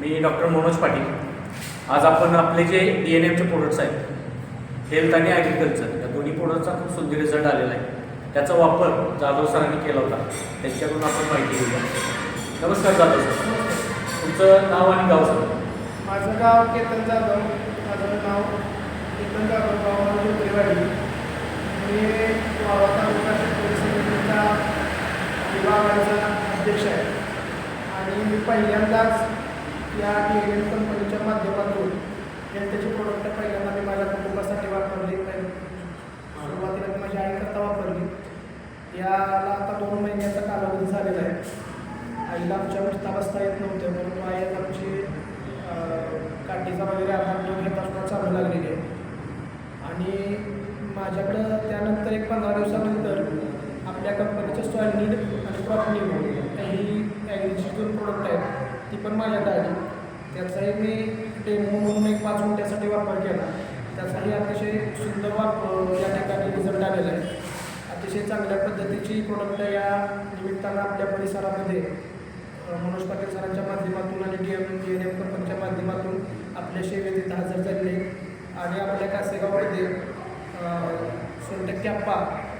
मी doctor Manoj Patil. आज आपण आपले जे डी एन एमचे प्रोडक्ट्स आहेत हेल्थ आणि ॲग्रिकल्चर या दोन्ही प्रोडक्टचा खूप सुंदर रिझल्ट आलेला आहे. त्याचा वापर जाधव सरांनी केला होता. त्यांच्याकडून आपण माहिती घेऊया. नमस्कार जाधव सर. तुमचं नाव आणि गाव सर माझं गाव केतन जाधव. माझं नाव केतन जाधव गाव मी वावा तालुका शेतकरी समितीचा विभागाचा अध्यक्ष आहे. आणि मी पहिल्यांदाच या डी कंपनीच्या माध्यमातून हेल्थचे प्रोडक्ट पहिल्यांदा मी माझ्या कुटुंबासाठी वापरले सुरुवातीला मी माझ्या आईकरता वापरली. याला आता दोन महिन्याचा कालावधी झालेला आहे. आईला आमच्या उठता बसता येत नव्हत्या म्हणून आई आता आमची काठीचा वगैरे आधार तो घेत असताना चालू लागलेली आहे. आणि माझ्याकडं त्यानंतर एक पंधरा दिवसानंतर आपल्या कंपनीचं सॉईल नीड आणि क्रॉप नीड ही दोन प्रोडक्ट आहेत ती पण माझ्याकडे आली. त्याचाही मी डेमो म्हणून एक पाच मिनिटासाठी वापर केला. त्याचाही अतिशय सुंदर वापर या ठिकाणी रिझल्ट आलेला आहे. अतिशय चांगल्या पद्धतीची प्रोडक्ट या निमित्तानं आपल्या परिसरामध्ये मनोज पाटील सरांच्या माध्यमातून आणि D M D N M कंपनीच्या माध्यमातून आपल्या सेवेत इथं हजर झालेले आणि आपल्या कासेगावमध्ये अ, सोनटक्के अप्पा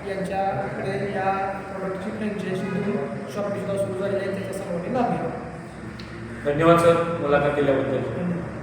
यांच्याकडे या प्रोडक्टची फ्रँचायझी देऊन सुरू झालेली आहे. त्याच्या सर्वांनी लाभ घ्यावा धन्यवाद सर. मुलाखत दिल्याबद्दल.